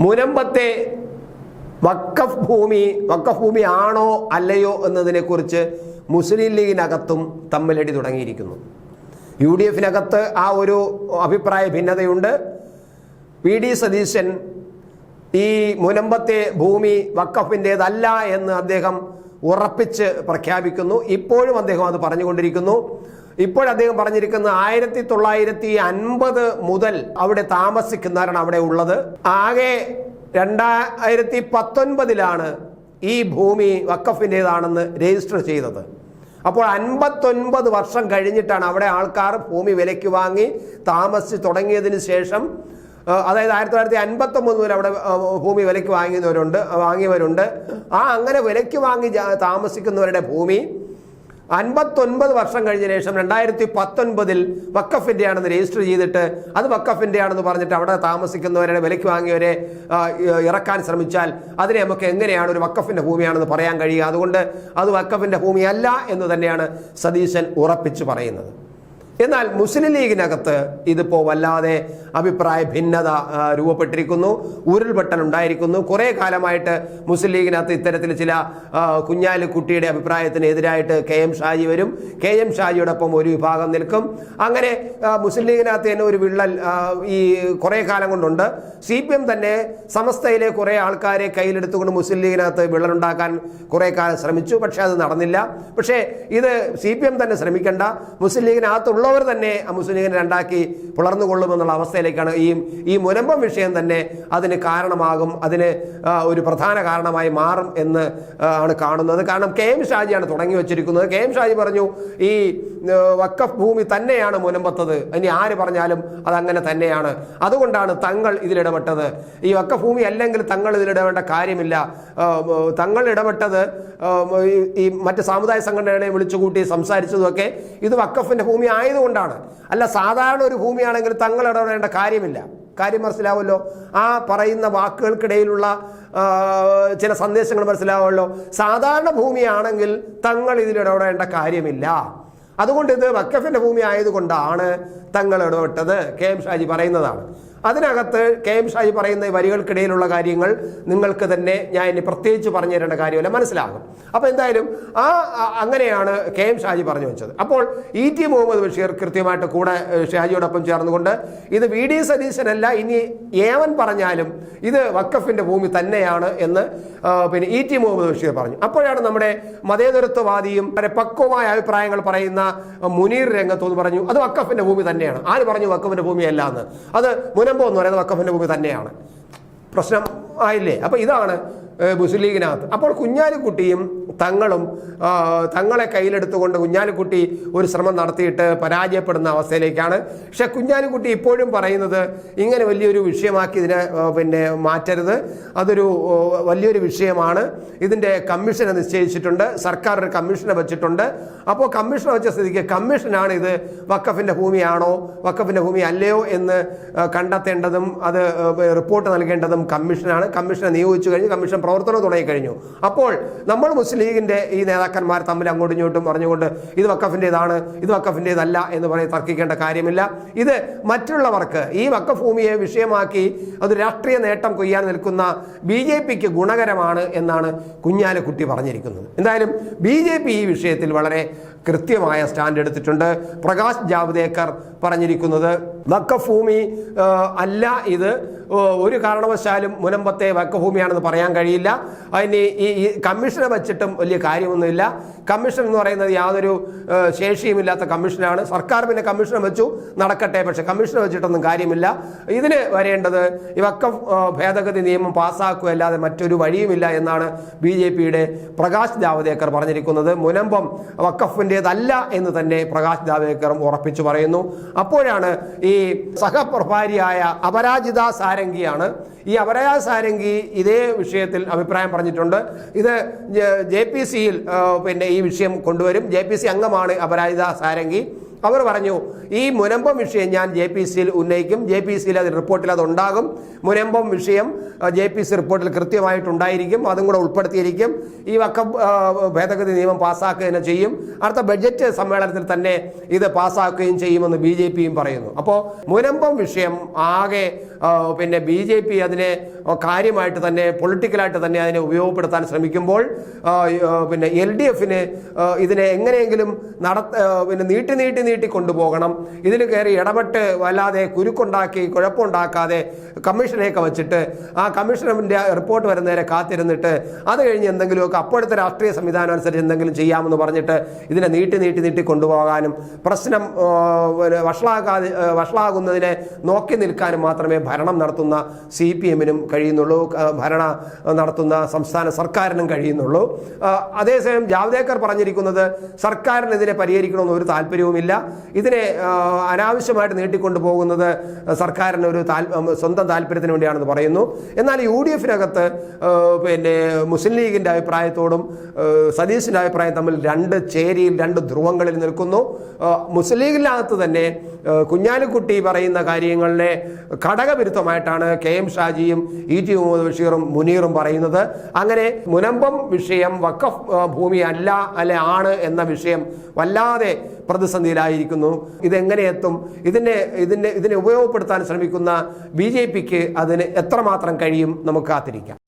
മുനമ്പത്തെ വക്കഫ് ഭൂമി വക്കഫ് ഭൂമി ആണോ അല്ലയോ എന്നതിനെക്കുറിച്ച് മുസ്ലിം ലീഗിനകത്തും തമ്മിലടി തുടങ്ങിയിരിക്കുന്നു. യു ഡി എഫിനകത്ത് ആ ഒരു അഭിപ്രായ ഭിന്നതയുണ്ട്. വി ഡി സതീശൻ ഈ മുനമ്പത്തെ ഭൂമി വക്കഫിന്റേതല്ല എന്ന് അദ്ദേഹം ഉറപ്പിച്ച് പ്രഖ്യാപിക്കുന്നു. ഇപ്പോഴും അദ്ദേഹം അത് പറഞ്ഞുകൊണ്ടിരിക്കുന്നു. ഇപ്പോൾ അദ്ദേഹം പറഞ്ഞിരിക്കുന്ന ആയിരത്തി തൊള്ളായിരത്തി അൻപത് മുതൽ അവിടെ താമസിക്കുന്നവരാണ് അവിടെ ഉള്ളത്. ആകെ രണ്ടായിരത്തി പത്തൊൻപതിലാണ് ഈ ഭൂമി വക്കഫിന്റേതാണെന്ന് രജിസ്റ്റർ ചെയ്തത്. അപ്പോൾ അൻപത്തൊൻപത് വർഷം കഴിഞ്ഞിട്ടാണ് അവിടെ ആൾക്കാർ ഭൂമി വിലയ്ക്ക് വാങ്ങി താമസിച്ച് തുടങ്ങിയതിന് ശേഷം അതായത് ആയിരത്തി തൊള്ളായിരത്തി അൻപത്തൊമ്പത് മുതൽ അവിടെ ഭൂമി വിലയ്ക്ക് വാങ്ങിയവരുണ്ട് വാങ്ങിയവരുണ്ട്. ആ അങ്ങനെ വിലയ്ക്ക് വാങ്ങി താമസിക്കുന്നവരുടെ ഭൂമി അൻപത്തൊൻപത് വർഷം കഴിഞ്ഞ ശേഷം രണ്ടായിരത്തി പത്തൊൻപതിൽ വക്കഫിന്റെ ആണെന്ന് രജിസ്റ്റർ ചെയ്തിട്ട് അത് വക്കഫിന്റെ ആണെന്ന് പറഞ്ഞിട്ട് അവിടെ താമസിക്കുന്നവരെ വിലയ്ക്ക് വാങ്ങിയവരെ ഇറക്കാൻ ശ്രമിച്ചാൽ അതിനെ നമുക്ക് എങ്ങനെയാണ് ഒരു വക്കഫിന്റെ ഭൂമിയാണെന്ന് പറയാൻ കഴിയുക? അതുകൊണ്ട് അത് വക്കഫിന്റെ ഭൂമിയല്ല എന്ന് തന്നെയാണ് സതീശൻ ഉറപ്പിച്ചു പറയുന്നത്. എന്നാൽ മുസ്ലിം ലീഗിനകത്ത് ഇതിപ്പോൾ വല്ലാതെ അഭിപ്രായ ഭിന്നത രൂപപ്പെട്ടിരിക്കുന്നു. ഉരുൾപൊട്ടൽ ഉണ്ടായിരിക്കുന്നു. കുറേ കാലമായിട്ട് മുസ്ലിം ലീഗിനകത്ത് ഇത്തരത്തിൽ ചില കുഞ്ഞാലിക്കുട്ടിയുടെ അഭിപ്രായത്തിനെതിരായിട്ട് കെ എം ഷാജി വരും. കെ എം ഷാജിയോടൊപ്പം ഒരു വിഭാഗം നിൽക്കും. അങ്ങനെ മുസ്ലിം ലീഗിനകത്ത് തന്നെ ഒരു വിള്ളൽ ഈ കുറേ കാലം കൊണ്ടുണ്ട്. സി പി എം തന്നെ സമസ്തയിലെ കുറേ ആൾക്കാരെ കയ്യിലെടുത്തുകൊണ്ട് മുസ്ലിം ലീഗിനകത്ത് വിള്ളലുണ്ടാക്കാൻ കുറേ കാലം ശ്രമിച്ചു. പക്ഷേ അത് നടന്നില്ല. പക്ഷേ ഇത് സി പി എം തന്നെ ശ്രമിക്കേണ്ട. മുസ്ലിം ലീഗിനകത്തുള്ളവർ തന്നെ മുസ്ലിം രണ്ടാക്കി പുലർന്നു കൊള്ളുമെന്നുള്ള അവസ്ഥയിലേക്കാണ് ഈ ഈ മുനമ്പം വിഷയം തന്നെ അതിന് കാരണമാകും അതിന് ഒരു പ്രധാന കാരണമായി മാറും എന്ന് ആണ് കാണുന്നത്. കാരണം കെ എം ഷാജിയാണ് തുടങ്ങി വെച്ചിരിക്കുന്നത്. കെ എം ഷാജി പറഞ്ഞു ഈ വക്കഫ് ഭൂമി തന്നെയാണ് മുനമ്പത്തത് ഇനി ആര് പറഞ്ഞാലും അതങ്ങനെ തന്നെയാണ്. അതുകൊണ്ടാണ് തങ്ങൾ ഇതിലിടപെട്ടത്. ഈ വക്കഫ് ഭൂമി അല്ലെങ്കിൽ തങ്ങൾ ഇതിലിടപെട്ട കാര്യമില്ല. തങ്ങൾ ഇടപെട്ടത് ഈ- മറ്റ് സാമുദായിക സംഘടനകളെ വിളിച്ചുകൂട്ടി സംസാരിച്ചതുമൊക്കെ ഇത് വക്കഫിന്റെ ഭൂമി ആയതുകൊണ്ടാണ്. അല്ല സാധാരണ ഒരു ഭൂമിയാണെങ്കിൽ തങ്ങൾ ഇടപെടേണ്ട കാര്യമില്ല. കാര്യം മനസ്സിലാവുമല്ലോ? ആ പറയുന്ന വാക്കുകൾക്കിടയിലുള്ള ചില സന്ദേശങ്ങൾ മനസ്സിലാവുമല്ലോ? സാധാരണ ഭൂമിയാണെങ്കിൽ തങ്ങൾ ഇതിൽ ഇടപെടേണ്ട കാര്യമില്ല. അതുകൊണ്ട് ഇത് വക്കഫിന്റെ ഭൂമി ആയതുകൊണ്ടാണ് തങ്ങൾ ഇടപെട്ടത് കെ എം ഷാജി പറയുന്നതാണ്. അതിനകത്ത് കെ എം ഷാജി പറയുന്ന വരികൾക്കിടയിലുള്ള കാര്യങ്ങൾ നിങ്ങൾക്ക് തന്നെ ഞാൻ ഇനി പ്രത്യേകിച്ച് പറഞ്ഞു തരേണ്ട കാര്യമല്ല. മനസ്സിലാകും. അപ്പോൾ എന്തായാലും ആ അങ്ങനെയാണ് കെ എം ഷാജി പറഞ്ഞു വെച്ചത്. അപ്പോൾ ഇ ടി മുഹമ്മദ് ബഷീർ കൃത്യമായിട്ട് കൂടെ ഷാജിയോടൊപ്പം ചേർന്നുകൊണ്ട് ഇത് വി ഡി സതീശനല്ല ഇനി ഏവൻ പറഞ്ഞാലും ഇത് വക്കഫിന്റെ ഭൂമി തന്നെയാണ് എന്ന് പിന്നെ ഇ ടി മുഹമ്മദ് ബഷീർ പറഞ്ഞു. അപ്പോഴാണ് നമ്മുടെ മതേതരത്വവാദിയും വളരെ പക്വമായ അഭിപ്രായങ്ങൾ പറയുന്ന മുനീർ രംഗത്തു പറഞ്ഞു അത് വക്കഫിന്റെ ഭൂമി തന്നെയാണ്. ആര് പറഞ്ഞു വക്കഫിന്റെ ഭൂമിയല്ല എന്ന്? അത് മുനമ്പോ എന്ന് പറയുന്നത് വക്കഫിന്റെ ഭൂമി തന്നെയാണ്. പ്രശ്നം ആയില്ലേ? അപ്പോൾ ഇതാണ് മുസ്ലിം ലീഗിനകത്ത് അപ്പോൾ കുഞ്ഞാലിക്കുട്ടിയും തങ്ങളും തങ്ങളെ കയ്യിലെടുത്തുകൊണ്ട് കുഞ്ഞാലിക്കുട്ടി ഒരു ശ്രമം നടത്തിയിട്ട് പരാജയപ്പെടുന്ന അവസ്ഥയിലേക്കാണ്. പക്ഷെ കുഞ്ഞാലിക്കുട്ടി ഇപ്പോഴും പറയുന്നത് ഇങ്ങനെ വലിയൊരു വിഷയമാക്കി ഇതിനെ പിന്നെ മാറ്റരുത്. അതൊരു വലിയൊരു വിഷയമാണ്. ഇതിന്റെ കമ്മീഷനെ നിശ്ചയിച്ചിട്ടുണ്ട്. സർക്കാർ ഒരു കമ്മീഷനെ വെച്ചിട്ടുണ്ട്. അപ്പോൾ കമ്മീഷനെ വെച്ച സ്ഥിതിക്ക് കമ്മീഷനാണ് ഇത് വക്കഫിന്റെ ഭൂമിയാണോ വക്കഫിന്റെ ഭൂമി അല്ലയോ എന്ന് കണ്ടെത്തേണ്ടതും അത് റിപ്പോർട്ട് നൽകേണ്ടതും കമ്മീഷനാണ്. കമ്മീഷനെ നിയോഗിച്ചു കഴിഞ്ഞു കമ്മീഷൻ പ്രവർത്തനം തുടങ്ങിക്കഴിഞ്ഞു. അപ്പോൾ നമ്മൾ മുസ്ലിം ലീഗിന്റെ ഈ നേതാക്കന്മാർ തമ്മിൽ അങ്ങോട്ടും ഇങ്ങോട്ടും പറഞ്ഞുകൊണ്ട് ഇത് വക്കഫിന്റെതാണ് ഇത് വക്കഫിന്റെതല്ല എന്ന് പറഞ്ഞ് തർക്കിക്കേണ്ട കാര്യമില്ല. ഇത് മറ്റുള്ളവർക്ക് ഈ വക്കഭൂമിയെ വിഷയമാക്കി അത് രാഷ്ട്രീയ നേട്ടം കൊയ്യാൻ നിൽക്കുന്ന ബി ജെ പിക്ക് ഗുണകരമാണ് എന്നാണ് കുഞ്ഞാലക്കുട്ടി പറഞ്ഞിരിക്കുന്നത്. എന്തായാലും ബി ജെ പി ഈ വിഷയത്തിൽ വളരെ കൃത്യമായ സ്റ്റാൻഡ് എടുത്തിട്ടുണ്ട്. പ്രകാശ് ജാവ്ദേക്കർ പറഞ്ഞിരിക്കുന്നത് വക്കഫ് ഭൂമി അല്ല ഇത് ഒരു കാരണവശാലും മുനമ്പത്തെ വക്കഭൂമിയാണെന്ന് പറയാൻ കഴിയില്ല. അതിന് ഈ കമ്മീഷനെ വച്ചിട്ടും വലിയ കാര്യമൊന്നുമില്ല. കമ്മീഷൻ എന്ന് പറയുന്നത് യാതൊരു ശേഷിയുമില്ലാത്ത കമ്മീഷനാണ്. സർക്കാർ പിന്നെ കമ്മീഷൻ വെച്ചു നടക്കട്ടെ. പക്ഷെ കമ്മീഷൻ വെച്ചിട്ടൊന്നും കാര്യമില്ല. ഇതിന് വരേണ്ടത് ഈ വക്കഫ് ഭേദഗതി നിയമം പാസ്സാക്കുകയല്ലാതെ മറ്റൊരു വഴിയുമില്ല എന്നാണ് ബി ജെ പിയുടെ പ്രകാശ് ജാവദേക്കർ പറഞ്ഞിരിക്കുന്നത്. മുനമ്പം വക്കഫിന്റെതല്ല എന്ന് തന്നെ പ്രകാശ് ജാവദേക്കറും ഉറപ്പിച്ചു പറയുന്നു. അപ്പോഴാണ് ഈ സഹപ്രഭാരിയായ അപരാജിത സാരംഗിയാണ്. ഈ അപരാജിത സാരംഗി ഇതേ വിഷയത്തിൽ അഭിപ്രായം പറഞ്ഞിട്ടുണ്ട്. ഇത് ജെ പി സിയിൽ പിന്നെ ഈ വിഷയം കൊണ്ടുവരും. ജെ പി സി അംഗമാണ് അപരാജിത സാരംഗി. അവർ പറഞ്ഞു ഈ മുനമ്പം വിഷയം ഞാൻ ജെ പി സിയിൽ ഉന്നയിക്കും. ജെ പി സിയിൽ അത് റിപ്പോർട്ടിൽ അതുണ്ടാകും മുനമ്പം വിഷയം ജെ പി സി റിപ്പോർട്ടിൽ കൃത്യമായിട്ടുണ്ടായിരിക്കും. അതും കൂടെ ഉൾപ്പെടുത്തിയിരിക്കും. ഈ വക്ക ഭേദഗതി നിയമം പാസ്സാക്കുക തന്നെ ചെയ്യും. അടുത്ത ബഡ്ജറ്റ് സമ്മേളനത്തിൽ തന്നെ ഇത് പാസ്സാക്കുകയും ചെയ്യുമെന്ന് ബി ജെ പിയും പറയുന്നു. അപ്പോൾ മുനമ്പം വിഷയം ആകെ പിന്നെ ബി ജെ പി അതിനെ കാര്യമായിട്ട് തന്നെ പൊളിറ്റിക്കലായിട്ട് തന്നെ അതിനെ ഉപയോഗപ്പെടുത്താൻ ശ്രമിക്കുമ്പോൾ പിന്നെ എൽ ഡി എഫിന് ഇതിനെ എങ്ങനെയെങ്കിലും നട പിന്നെ നീട്ടി നീട്ടി നീട്ടി കൊണ്ടുപോകണം. ഇതിൽ കയറി ഇടപെട്ട് വല്ലാതെ കുരുക്കുണ്ടാക്കി കുഴപ്പമുണ്ടാക്കാതെ കമ്മീഷനെയൊക്കെ വെച്ചിട്ട് ആ കമ്മീഷണറിന്റെ റിപ്പോർട്ട് വരുന്നവരെ കാത്തിരുന്നിട്ട് അത് കഴിഞ്ഞ് എന്തെങ്കിലുമൊക്കെ അപ്പോഴത്തെ രാഷ്ട്രീയ സംവിധാനം അനുസരിച്ച് എന്തെങ്കിലും ചെയ്യാമെന്ന് പറഞ്ഞിട്ട് ഇതിനെ നീട്ടി നീട്ടി നീട്ടി കൊണ്ടുപോകാനും പ്രശ്നം വഷളാകാതെ വഷളാകുന്നതിനെ നോക്കി നിൽക്കാനും മാത്രമേ ഭരണം നടത്തുന്ന സി പി എമ്മിനും കഴിയുന്നുള്ളൂ. ഭരണ നടത്തുന്ന സംസ്ഥാന സർക്കാരിനും കഴിയുന്നുള്ളൂ. അതേസമയം ജാവ്ദേക്കർ പറഞ്ഞിരിക്കുന്നത് സർക്കാരിനെതിരെ പരിഹരിക്കണമെന്ന് ഒരു താല്പര്യവുമില്ല. ഇതിനെ അനാവശ്യമായിട്ട് നീട്ടിക്കൊണ്ടു പോകുന്നത് സർക്കാരിന് ഒരു സ്വന്തം താല്പര്യത്തിന് വേണ്ടിയാണെന്ന് പറയുന്നു. എന്നാൽ യു ഡി എഫിനകത്ത് പിന്നെ മുസ്ലിം ലീഗിന്റെ അഭിപ്രായത്തോടും സതീശിന്റെ അഭിപ്രായം തമ്മിൽ രണ്ട് ചേരിയിൽ രണ്ട് ധ്രുവങ്ങളിൽ നിൽക്കുന്നു. മുസ്ലിം ലീഗിനകത്ത് തന്നെ കുഞ്ഞാലിക്കുട്ടി പറയുന്ന കാര്യങ്ങളിലെ ഘടകവിരുദ്ധമായിട്ടാണ് കെ എം ഷാജിയും ഇ ടി മുഹമ്മദ് ബഷീറും മുനീറും പറയുന്നത്. അങ്ങനെ മുനമ്പം വിഷയം വക്കഫ് ഭൂമി അല്ല അല്ലെ ആണ് എന്ന വിഷയം വല്ലാതെ പ്രതിസന്ധിയിലായിരിക്കുന്നു. ഇതെങ്ങനെ എത്തും ഇതിനെ ഇതിനെ ഇതിനെ ഉപയോഗപ്പെടുത്താൻ ശ്രമിക്കുന്ന ബി ജെ പിക്ക് അതിന് എത്രമാത്രം കഴിയും? നമുക്ക് കാത്തിരിക്കാം.